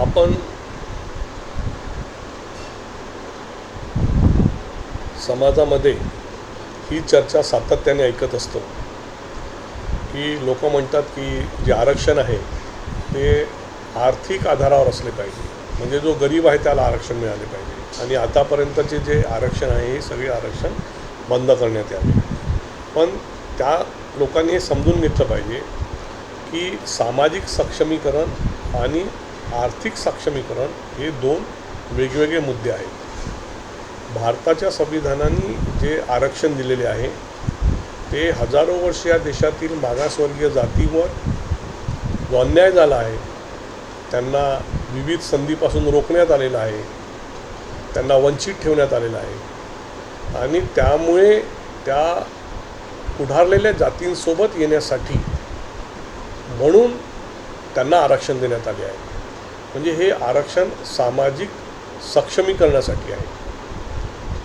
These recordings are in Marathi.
आपण समाजामध्ये ही चर्चा सातत्याने ऐकत असतो. की लोक म्हणतात की जे आरक्षण आहे ते आर्थिक आधारावर असले पाहिजे. म्हणजे जो गरीब आहे त्याला आरक्षण मिळाले पाहिजे. आणि आतापर्यंतचे जे आरक्षण आहे हे सगळे आरक्षण बंद करण्यात यावे. पण त्या लोकांनी हे समजून घेतलं पाहिजे की सामाजिक सक्षमीकरण आणि आर्थिक सक्षमीकरण हे दोन वेगवेगळे मुद्दे आहेत. भारताच्या संविधानाने जे आरक्षण दिलेले आहे ते हजारो वर्ष या देशातील मागासवर्गीय जातीवर जो अन्याय झाला आहे त्यांना विविध संधीपासून रोखण्यात आलेलं आहे त्यांना वंचित ठेवण्यात आलेलं आहे. आणि त्यामुळे त्या पुढारलेल्या जातींसोबत येण्यासाठी म्हणून त्यांना आरक्षण देण्यात आले आहे. म्हणजे हे आरक्षण सामाजिक सक्षमीकरणासाठी आहे.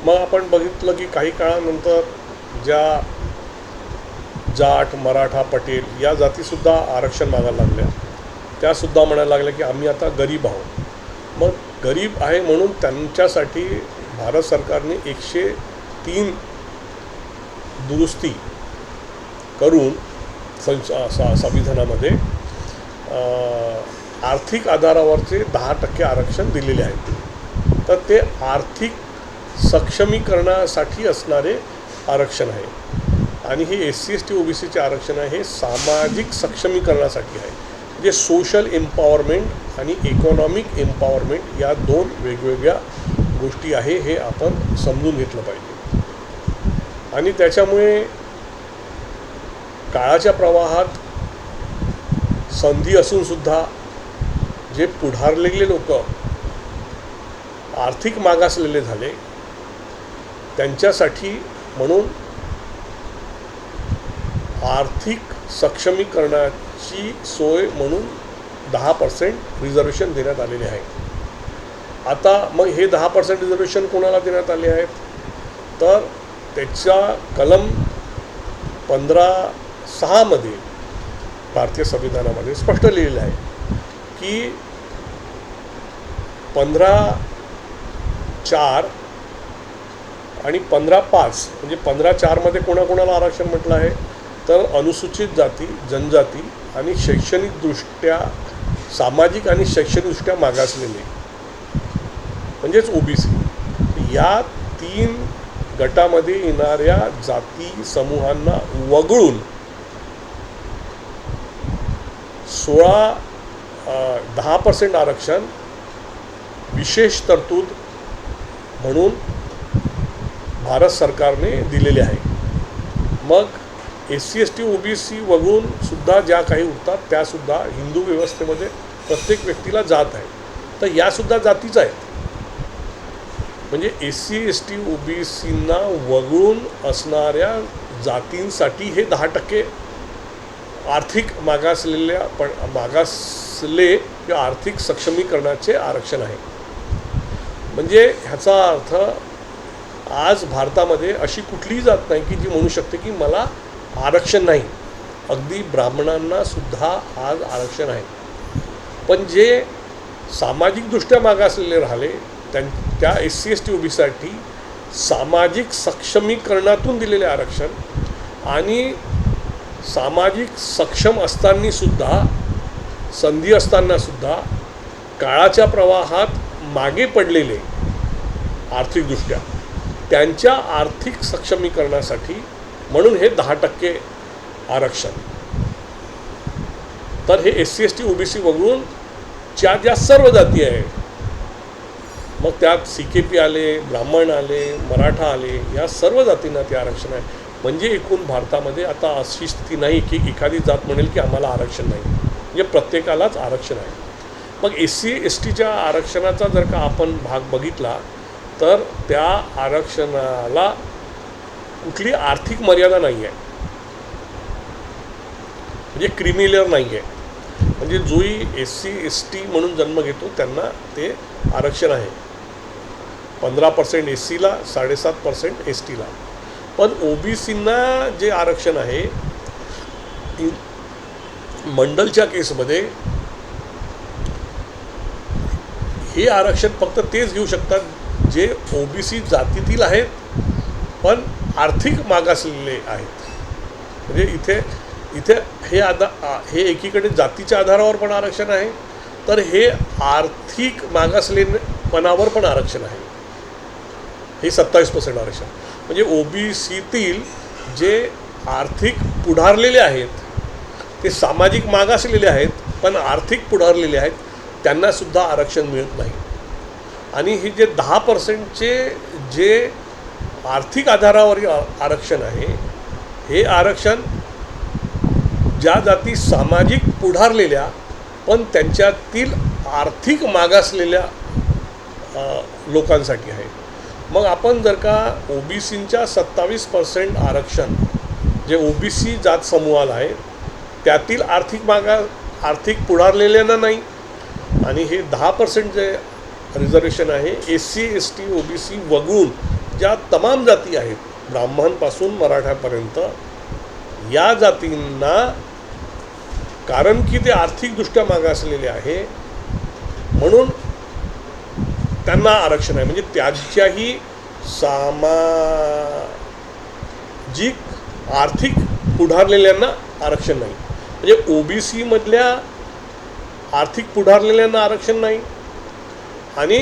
मग आपण बघितलं की काही काळानंतर ज्या जाट मराठा पटेल या जातीसुद्धा आरक्षण मागायला लागल्या. त्यासुद्धा म्हणायला लागल्या की आम्ही आता गरीब आहोत. मग गरीब आहे म्हणून त्यांच्यासाठी भारत सरकारने एकशे तीन दुरुस्ती करून सं स- संविधानामध्ये आर्थिक आधारावरचे दहा टक्के आरक्षण दिलेले आहे तर ते आर्थिक सक्षमीकरणासाठी असणारे आरक्षण आहे. आणि हे S C S T O B सीचे आरक्षण आहे हे सामाजिक सक्षमीकरणासाठी आहे. म्हणजे सोशल एम्पॉवरमेंट आणि इकॉनॉमिक एम्पॉवरमेंट या दोन वेगवेगळ्या गोष्टी आहे हे आपण समजून घेतलं पाहिजे. आणि त्याच्यामुळे काळाच्या प्रवाहात संधी असूनसुद्धा जे पुढारलेले लोक आर्थिक मागासलेले झाले त्यांच्यासाठी म्हणून आर्थिक सक्षमीकरणाची सोय म्हणून दहा पर्सेंट रिझर्वेशन देण्यात आलेले आहे. आता मग हे दहा पर्सेंट रिझर्वेशन कोणाला देण्यात आले आहेत? तर त्याच्या कलम पंधरा सहामध्ये भारतीय संविधानामध्ये स्पष्ट लिहिलेलं आहे की पंधरा चार आणि पंधरा पाच म्हणजे पंधरा चारमध्ये कोणाकोणाला आरक्षण म्हटलं आहे तर अनुसूचित जाती जनजाती आणि शैक्षणिकदृष्ट्या सामाजिक आणि शैक्षणिकदृष्ट्या मागासलेले म्हणजेच ओबीसी. या तीन गटामध्ये येणाऱ्या जाती समूहांना वगळून सोळा दहा पर्सेंट आरक्षण विशेष तरतूद म्हणून भारत सरकारने दिलेले आहे. मग S C S T O B C वगळून सुद्धा ज्या काही उरतात त्यासुद्धा हिंदू व्यवस्थेमध्ये प्रत्येक व्यक्तीला जात आहे तर यासुद्धा जातीच आहेत. म्हणजे S C S T O B सींना वगळून असणाऱ्या जातींसाठी हे दहा टक्के आर्थिक मागासलेल्या पण मागासले किंवा आर्थिक सक्षमीकरणाचे आरक्षण आहे. म्हणजे ह्याचा अर्थ आज भारतामध्ये अशी कुठलीही जात नाही की जी म्हणू शकते की मला आरक्षण नाही. अगदी ब्राह्मणांना सुद्धा आज आरक्षण आहे. पण जे सामाजिकदृष्ट्या मागासलेले राहिले त्यां त्या एस सी एस टी ओबीसाठी सामाजिक सक्षमीकरणातून दिलेले आरक्षण आणि सामाजिक सक्षम असतानासुद्धा संधी असतानासुद्धा काळाच्या प्रवाहात मागे पडलेले आर्थिकदृष्ट्या त्यांच्या आर्थिक सक्षमीकरणासाठी म्हणून हे दहा टक्के आरक्षण. तर हे S C S T O B C वगळून ज्या ज्या सर्व जाती आहेत मग त्यात सी के पी आले ब्राह्मण आले मराठा आले या सर्व जातींना ते आरक्षण आहे. म्हणजे एकूण भारतामध्ये आता अशी स्थिती नाही की एखादी जात म्हणेल की आम्हाला आरक्षण नाही. म्हणजे प्रत्येकालाच आरक्षण आहे. मग एस सी एस टीच्या आरक्षणाचा जर का आपण भाग बघितला तर त्या आरक्षणाला कुठली आर्थिक मर्यादा नाही आहे म्हणजे क्रिमिलेअर नाही आहे म्हणजे जोही एस सी एस टी म्हणून जन्म घेतो त्यांना ते आरक्षण आहे. पंधरा पर्सेंट एस सीला साडेसात पर्सेंट एस टीला पण ओ बी सींना जे आरक्षण आहे मंडलच्या केसमध्ये हे आरक्षण फक्त तेच घेऊ शकतात जे ओबीसी जातीतील आहेत पण आर्थिक मागासलेले आहेत. म्हणजे इथे इथे हे आधा हे एकीकडे जातीच्या आधारावर पण आरक्षण आहे तर हे आर्थिक मागासलेपणावर पण आरक्षण आहे. हे सत्तावीस पर्सेंट आरक्षण. म्हणजे ओबीसीतील जे आर्थिक पुढारलेले आहेत ते सामाजिक मागासलेले आहेत पण आर्थिक पुढारलेले आहेत त्यांनासुद्धा आरक्षण मिळत नाही. आणि हे जे दहा पर्सेंटचे जे आर्थिक आधारावर आरक्षण आहे हे आरक्षण ज्या जाती सामाजिक पुढारलेल्या पण त्यांच्यातील आर्थिक मागासलेल्या लोकांसाठी आहे. मग आपण जर का ओ बी सींच्या सत्तावीस पर्सेंट आरक्षण जे ओ बी सी जात समूहाला आहे त्यातील आर्थिक मागा आर्थिक पुढारलेल्यांना नाही आणि हे दहा पर्सेंट जे रिझर्वेशन आहे S C S T O B C वगळून ज्या तमाम जाती आहेत ब्राह्मणपासून मराठ्यापर्यंत या जातींना कारण की ते आर्थिकदृष्ट्या मागासलेले आहे म्हणून त्यांना आरक्षण आहे. म्हणजे त्यांच्याही सामाजिक आर्थिक पुढारलेल्यांना आरक्षण नाही. म्हणजे ओ बी सीमधल्या आर्थिक पुढारलेल्यांना आरक्षण नाही. आणि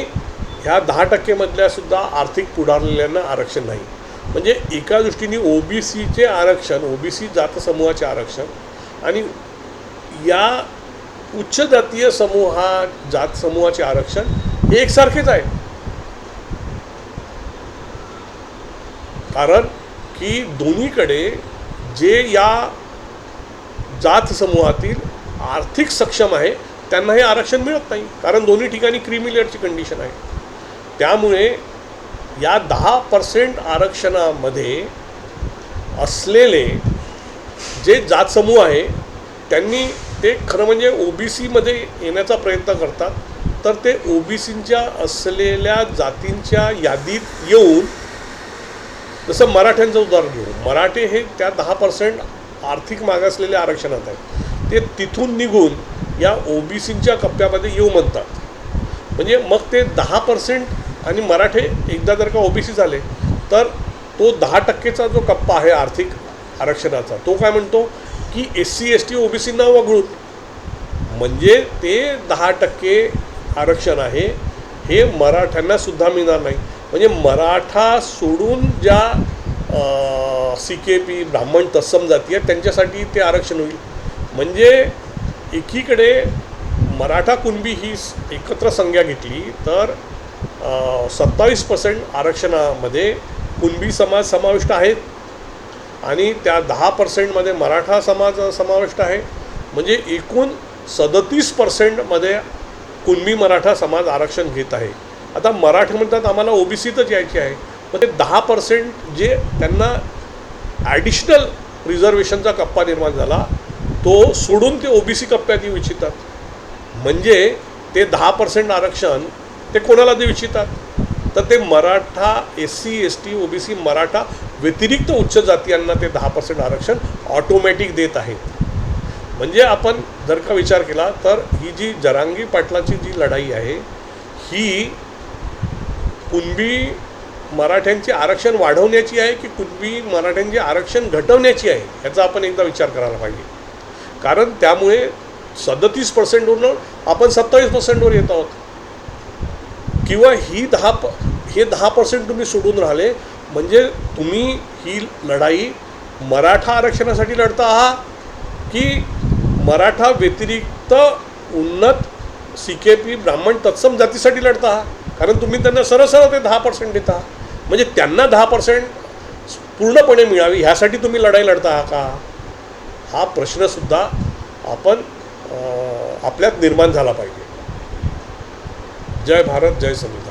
ह्या दहा टक्केमधल्यासुद्धा आर्थिक पुढारलेल्यांना आरक्षण नाही. म्हणजे एका दृष्टीने ओ बी सीचे आरक्षण ओ बी सी जातसमूहाचे आरक्षण आणि या उच्च जातीय समूहा जात समूहाचे आरक्षण हे एकसारखेच आहे. कारण की दोन्हीकडे जे या जात समूहातील आर्थिक सक्षम आहे त्यांना हे आरक्षण मिळत नाही कारण दोन्ही ठिकाणी क्रीमी लेअरची कंडिशन आहे. त्यामुळे या दहा पर्सेंट आरक्षणामध्ये असलेले जे जात समूह आहे त्यांनी ते खरं म्हणजे ओ बी सीमध्ये येण्याचा प्रयत्न करतात. तर ते ओ बी सींच्या असलेल्या जातींच्या यादीत येऊन जसं मराठ्यांचं उदाहरण घेऊ मराठे हे त्या दहा पर्सेंट आर्थिक मागासलेल्या आरक्षणात आहेत. ते तिथून निघून या ओ बी कप्प्यामध्ये येऊ म्हणतात. म्हणजे मग ते दहा पर्सेंट आणि मराठे एकदा जर का ओ बी सी झाले तर तो दहा टक्केचा जो कप्पा आहे आर्थिक आरक्षणाचा तो काय म्हणतो? की S C S T O B वगळून. म्हणजे ते दहा टक्के आरक्षण आहे हे मराठ्यांना सुद्धा मिळणार नाही. म्हणजे मराठा सोडून ज्या सी के पी ब्राह्मण तत्सम जाती आहेत त्यांच्यासाठी ते आरक्षण होईल. म्हणजे एकीकडे मराठा कुणबी ही एकत्र संज्ञा घेतली तर सत्तावीस पर्सेंट आरक्षणामध्ये कुणबी समाज समाविष्ट आहेत आणि त्या दहा पर्सेंटमध्ये मराठा समाज समाविष्ट आहे. म्हणजे एकूण सदतीस पर्सेंटमध्ये कुणबी मराठा समाज आरक्षण घेत आहे. आता मराठी म्हणतात आम्हाला ओ बी सीतच यायची आहे. मग ते दहा पर्सेंट जे त्यांना ॲडिशनल रिझर्वेशनचा कप्पा निर्माण झाला तो सोडून ते ओ बी सी कप्प्यात येऊ इच्छितात म्हणजे ते दहा पर्सेंट आरक्षण ते कोणाला देऊ इच्छितात तर ते Maratha S C S T O B C Maratha व्यतिरिक्त उच्च जातीयांना ते दहा पर्सेंट आरक्षण ऑटोमॅटिक देत आहेत. म्हणजे आपण जर का विचार केला तर ही जी जरांगी पाटलाची जी लढाई आहे ही कुणबी मराठ्यांचे आरक्षण वाढवण्याची आहे की कुणबी मराठ्यांचे आरक्षण घटवण्याची आहे याचा आपण एकदा विचार करायला पाहिजे. कारण त्यामुळे सदतीस पर्सेंटवरून आपण सत्तावीस पर्सेंटवर येत आहोत. किंवा ही दहा प हे दहा पर्सेंट तुम्ही सोडून राहिले म्हणजे तुम्ही ही लढाई मराठा आरक्षणासाठी लढता आहात की मराठा व्यतिरिक्त उन्नत सी के पी ब्राह्मण तत्सम जातीसाठी लढता आहात? कारण तुम्ही त्यांना सरसर ते दहा पर्सेंट देता म्हणजे त्यांना दहा पर्सेंट पूर्णपणे मिळावी ह्यासाठी तुम्ही लढाई लढता आहात का? हा प्रश्नसुद्धा आपण आपल्यात निर्माण झाला पाहिजे. जय भारत जय संविधान